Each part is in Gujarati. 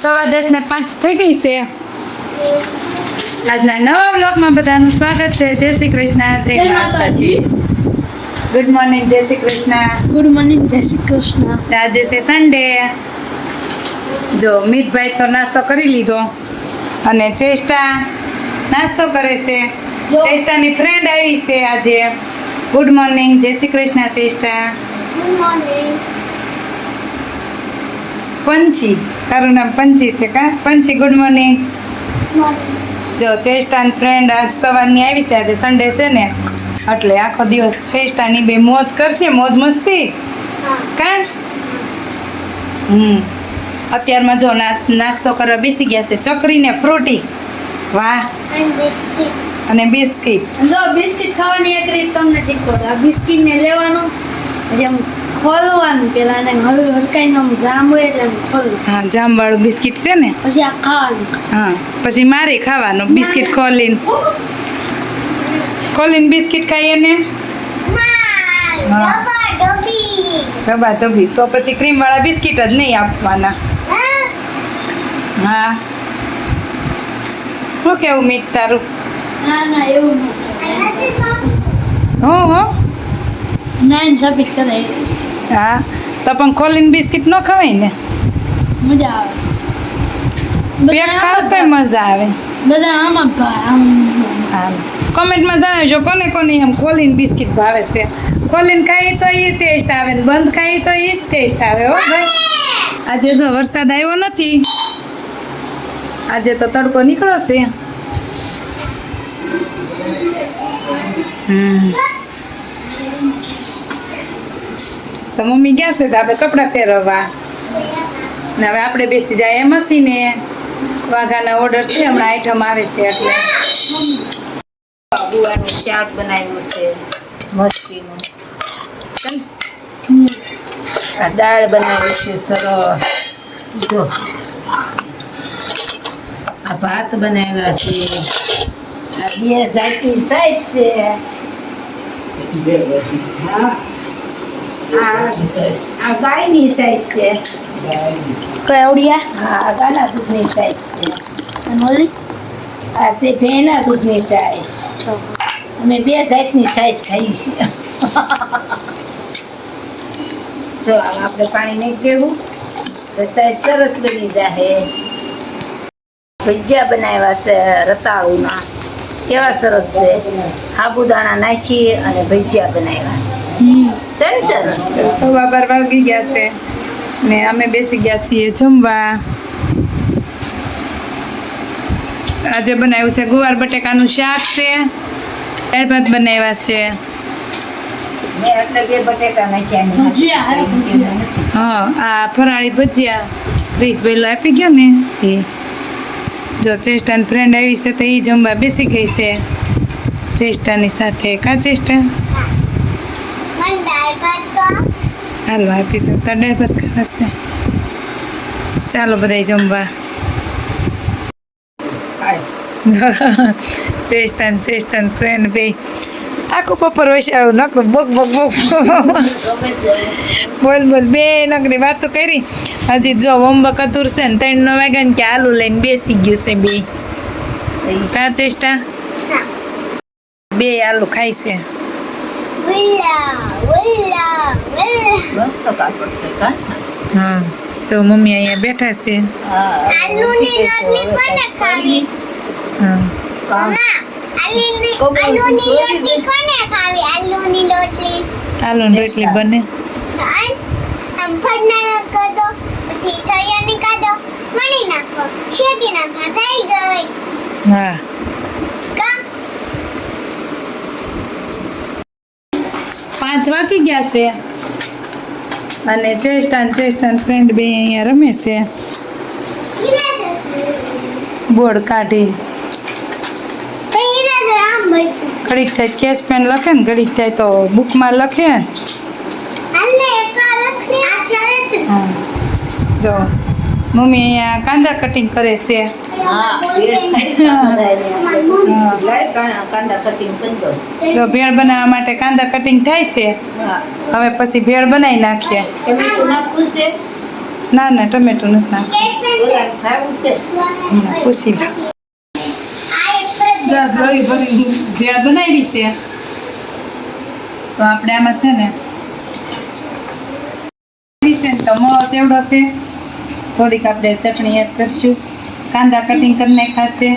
સવા દસ ને પાંચ થઈ ગઈ છે. આજના નવા બ્લોગમાં બધાનું સ્વાગત છે. જય શ્રી કૃષ્ણ જય માતાજી. ગુડ મોર્નિંગ જય શ્રી કૃષ્ણ. ગુડ મોર્નિંગ જય શ્રી કૃષ્ણ. આજે છે સન્ડે જો મિતભાઈ તો નાસ્તો કરી લીધો અને ચેષ્ટા નાસ્તો કરે છે. ચેષ્ટાની ફ્રેન્ડ આવી છે આજે. ગુડ મોર્નિંગ જય શ્રી કૃષ્ણ ચેષ્ટા. ગુડ મોર્નિંગ પંચી તારું નામ પંચી છે કા? પંચી ગુડ મોર્નિંગ જો ચેષ્ટાની ફ્રેન્ડ આજ સવારની આવી છે આજે સન્ડે છે ને એટલે આખો દિવસ ચેષ્ટાની બે મોજ કરશે મોજ મસ્તી? કા? હમ. અત્યારમાં જો નાસ્તો કરવા બેસી ગયા છે ચકરી ને ફ્રૂટી. વાહ. અને બિસ્કિટ. જો બિસ્કિટ ખાવાની એક રીત તમને શીખવાડું. આ બિસ્કિટ ને લેવાનું આમ ખોલવાનું પેલા ને હળવી હડકાઈ આમ જામ હોય એટલે ખોલવું હા જામવાળું બિસ્કિટ છે ને? પછી આ ખાવાનું. હા પછી મારે ખાવાનું બિસ્કિટ ખોલીને. ખોલીને બિસ્કિટ ખાઈએ ને? હા. દબા દબી તો પછી ક્રીમ વાળા બિસ્કિટ જ નહીં આપવાના. હા? શું કેવું મિત તારું? ના ના એવું હો હો. નાઈન સાબિત કરે હા તો પણ ખોલીને બિસ્કિટ ન ખવાય ને? મજા આવે. પેક ખાવ તો મજા આવે. બધા આમાં આમ કોમેન્ટમાં જણાવજો કોને કોને એમ ખોલીને બિસ્કિટ ભાવે છે. ખોલીને ખાઈએ તો એ ટેસ્ટ આવે ને બંધ ખાઈએ તો એ જ ટેસ્ટ આવે હો ભાઈ. આજે જો વરસાદ આવ્યો નથી આજે તો તડકો નીકળો છે. હમ. તો મમ્મી ગયા છે તો આપણે કપડાં પહેરવા ને હવે આપણે બેસી જાય મસીને વાઘાના ઓર્ડર છે હમણાં આઈટમ આવે છે એટલે. ગુવાનું શાક બનાવ્યું છે મસ્તીનું. આ દાળ બનાવી છે સરસ. જો. આ ભાત બનાવ્યા છે. આ બે જાતિ સાઈઝ છે. હા. આ આ ગાયની સાઈઝ છે. કેવડિયા? હા આ ગાના દૂધની સાઈઝ છે. અને ઓલી? આ છે ભેના દૂધની સાઈઝ અમે બે જાતની સાઈઝ ખાઈ છીએ. જો આપણે પાણી દેવું તો સાઈઝ સરસ બની જાય ભજીયા બનાવ્યા છે રતાળુના. કેવા સરસ છે? સાબુદાણા નાખી અને ભજીયા બનાવ્યા છે. સવા બાર વાગી ગયા છે ને અમે બેસી ગયા છીએ જમવા. આજે બનાવ્યું છે ગુવાર બટેકાનું શાક છે દાળ ભાત બનાવ્યા છે. હા આ ફરાળી ભજીયા. ક્રિસ બેલો આપી ગયો ને એ. જો ચેસ્ટાની ફ્રેન્ડ આવી છે તો એ જમવા બેસી ગઈ છે. ચેસ્ટાની સાથે કા ચેસ્ટા હાલો આપી દો તને ભાત કરાશે ચાલો બધાય જમવા. ચેસ્ટાન ચેસ્ટન ફ્રેન્ડ બે. આખું બપોર વૈશાળું નકરું. બક બક બક બોલ બોલ. બે નકરી વાતો કરી. હજી જો હોમવર્ક અતુર છે ને ત્રણ નો વાગ્યા ને કે આલુ લઈને બેસી ગયું છે બે. કા ચેષ્ટા? બે આલુ ખાય છે. મસ્ત કાપડ છે કા હા તો મમ્મી અહીંયા બેઠા છે. હા આલુની રોટલી કોને ખાવી? હા. કામ? આલુની રોટલી કોને ખાવી? આલુની રોટલી. આલુ રોટલી બને. આમ ફટના કાઢો પછી થયાની કાઢો વણી નાખો શેકી નાખવા થઈ ગઈ. હા કા પાંચ વાગી ગયા છે. અને ચેસ્ટાન ચેસ્ટાન ફ્રેન્ડ બે અહીંયા રમે છે. બોર્ડ કાઢી ઘડીક થાય કેશ પેન લખે ને ઘડીક થાય તો બુકમાં લખે. જો. મમ્મી અહીંયા કાંદા કટિંગ કરે છે. હા ભેળ બનાવવા માટે કાંદા કટિંગ થાય છે હવે પછી ભેળ બનાવી નાખીએ. ના ના ટમેટું નથી નાખવું. પૂછી ભેળ બનાવી છે. તો આપણે આમાં છે ને છે ને તો મોળો ચેવડો છે. થોડીક આપણે ચટણી એડ કરીશું. કાંદા કટિંગ કરી નાખાશે.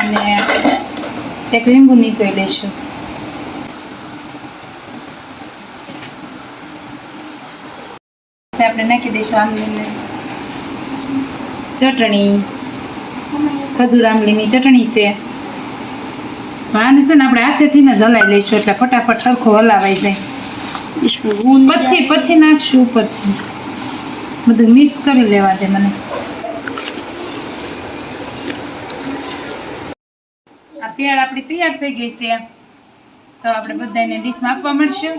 અને એક લીંબુ નીચોઈ લઈશું. આપણે નાખી દઈશું આમલીને. ચટણી. ખજૂર આમલીની ચટણી છે. આને છે ને આપણે હાથેથી ને હલાવી લઈશું એટલે ફટાફટ સરખો હલાવાઈ જાય. પછી પછી નાખશું ઉપરથી. બધું મિક્સ કરી લેવા દે મને. આ પેડ આપણી તૈયાર થઈ ગઈ છે. તો આપણે બધાને ડીશમાં આપવા મળશે.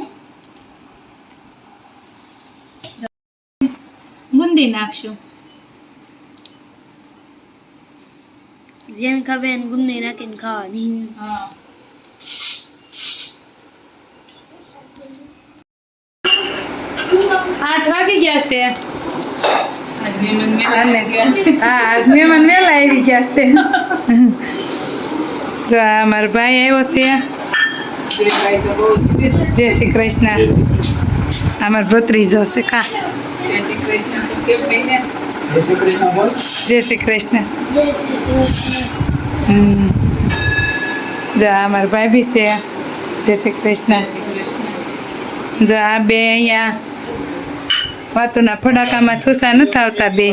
ગુંદી નાખશું. જેમ ખાવે એને ગુંદી નાખીને ખાવાની. હા. આઠ વાગી ગયા છે. હા આજ મહેમાન વહેલા આવી ગયા છે. જો આ મારો ભાઈ આવ્યો છે. જય શ્રી કૃષ્ણ. અમાર ભત્રીજો છે કા? જય શ્રી કૃષ્ણ જો આ મારા ભાઈ બી છે જય શ્રી કૃષ્ણ. જો આ બે અહીંયા વાતોના ફડાકામાં થુસા નથી આવતા બે.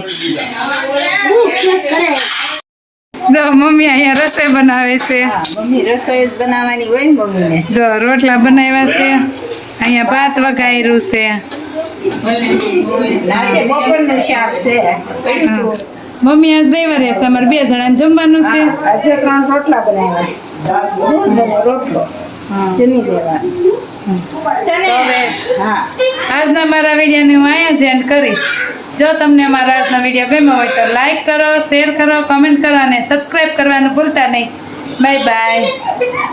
જો મમ્મી અહીંયા રસોઈ બનાવે છે. મમ્મી રસોઈ બનાવવાની હોય ને મમ્મીને. જો રોટલા બનાવ્યા છે. અહીંયા ભાત વઘાર્યું છે. મમ્મી આજ રવિવારે છે. અમારે બે જણાને જમવાનું છે. આજે ત્રણ રોટલા બનાવ્યા રોટલો. જમી? હા આજના મારા વિડીયોને હું અહીંયા જ એન્ડ કરીશ. જો તમને મારો આજનો વીડિયો ગમ્યો હોય તો લાઈક કરો શેર કરો કમેન્ટ કરો અને સબસ્ક્રાઈબ કરવાનું ભૂલતા નહીં. Bye bye